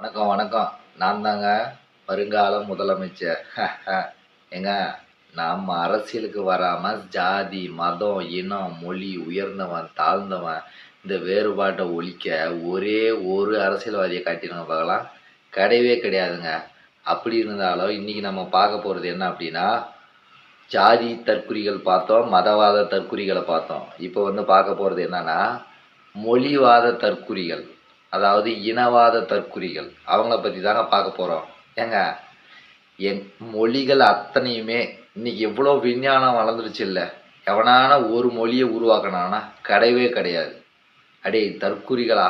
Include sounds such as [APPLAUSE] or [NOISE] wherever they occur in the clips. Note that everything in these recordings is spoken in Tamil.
வணக்கம் வணக்கம். நான் தாங்க வருங்கால முதலமைச்சர். [LAUGHS] ஏங்க நம்ம அரசியலுக்கு வராமல் ஜாதி மதம் இனம் மொழி உயர்ந்தவன் தாழ்ந்தவன் இந்த வேறுபாட்டை ஒழிக்க ஒரே ஒரு அரசியல்வாதியை காட்டிடுங்க பார்க்கலாம். கிடையவே கிடையாதுங்க. அப்படி இருந்தாலும் இன்றைக்கி நம்ம பார்க்க போகிறது என்ன அப்படின்னா ஜாதி தற்குறிகள் பார்த்தோம் மதவாத தற்குறிகளை பார்த்தோம். இப்போ வந்து பார்க்க போகிறது என்னன்னா மொழிவாத தற்குறிகள். அதாவது இனவாத தற்குறிகள். அவங்கள பற்றி தாங்க பார்க்க போகிறோம் ஏங்க என் மொழிகள் அத்தனையுமே இன்னைக்கு எவ்வளோ விஞ்ஞானம் வளர்ந்துருச்சு இல்லை. எவனான ஒரு மொழியை உருவாக்கினானா கிடையவே கிடையாது. அடே தற்குறிகளா?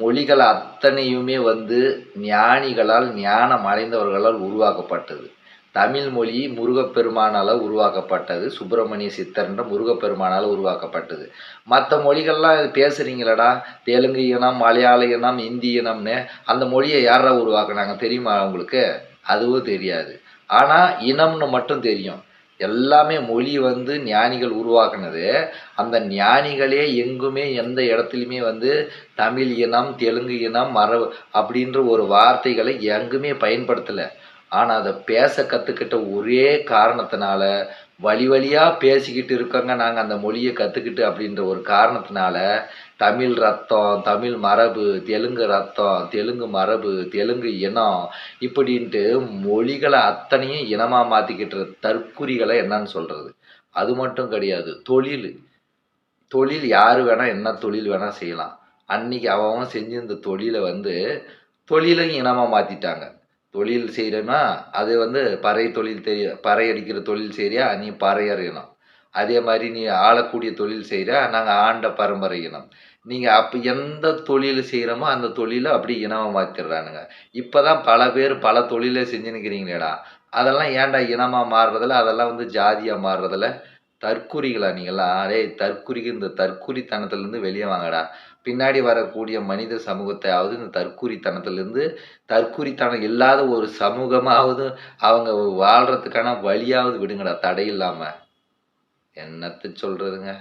மொழிகள் அத்தனையுமே வந்து ஞானிகளால் ஞானம் அடைந்தவர்களால் உருவாக்கப்பட்டது. தமிழ் மொழி முருகப்பெருமானால் உருவாக்கப்பட்டது. சுப்பிரமணிய சித்தர்ன்ற முருகப்பெருமானால் உருவாக்கப்பட்டது. மற்ற மொழிகள்லாம் பேசுகிறீங்களடா தெலுங்கு இனம் மலையாள இனம் இந்தி இனம்னு அந்த மொழியை யாரா உருவாக்குனாங்க தெரியுமா அவங்களுக்கு அதுவும் தெரியாது. ஆனால் இனம்னு மட்டும் தெரியும். எல்லாமே மொழி வந்து ஞானிகள் உருவாக்குனது. அந்த ஞானிகளே எங்குமே எந்த இடத்துலையுமே வந்து தமிழ் இனம் தெலுங்கு இனம் மரபு அப்படின்ற ஒரு வார்த்தைகளை எங்குமே பயன்படுத்தலை. ஆனால் அதை பேச கற்றுக்கிட்ட ஒரே காரணத்தினால வழி வழியாக பேசிக்கிட்டு இருக்கோங்க நாங்கள் அந்த மொழியை கற்றுக்கிட்டு அப்படின்ற ஒரு காரணத்தினால தமிழ் ரத்தம் தமிழ் மரபு தெலுங்கு ரத்தம் தெலுங்கு மரபு தெலுங்கு இனம் இப்படின்ட்டு மொழிகளை அத்தனையும் இனமாக மாற்றிக்கிட்டு தற்குறிகளை என்னன்னு சொல்கிறது அது மட்டும் கிடையாது தொழில். தொழில் யார் வேணால் என்ன தொழில் வேணால் செய்யலாம். அன்னைக்கு அவன் செஞ்சிருந்த தொழிலை வந்து தொழிலையும் இனமாக மாற்றிட்டாங்க தொழில் செய்கிறேன்னா அது வந்து பறை தொழில் தெரிய பறை அடிக்கிற தொழில் செய்கிறியா நீ பறை அறியணும். அதே மாதிரி நீ ஆளக்கூடிய தொழில் செய்கிற நாங்கள் ஆண்ட பரம்பரை இனம். நீங்கள் அப்போ எந்த தொழில் செய்கிறோமோ அந்த தொழிலை அப்படி இனமாக மாற்றிடுறானுங்க இப்போ தான் பல பேர் பல தொழிலை செஞ்சுன்னுக்கிறீங்களேடா. அதெல்லாம் ஏன்டா இனமாக மாறுறதில்ல? அதெல்லாம் வந்து ஜாதியாக மாறுறதில்ல? தற்குறிகளா நீங்களாம் அரே தற்குறிக்கு இந்த தற்குறித்தனத்துலேருந்து வெளியே வாங்கடா. பின்னாடி வரக்கூடிய மனித சமூகத்தையாவது இந்த தற்குறித்தனத்துலேருந்து தற்குறித்தனம் இல்லாத ஒரு சமூகமாவது அவங்க வாழ்கிறதுக்கான வழியாவது விடுங்கடா தடை இல்லாமல் என்னத்து சொல்கிறதுங்க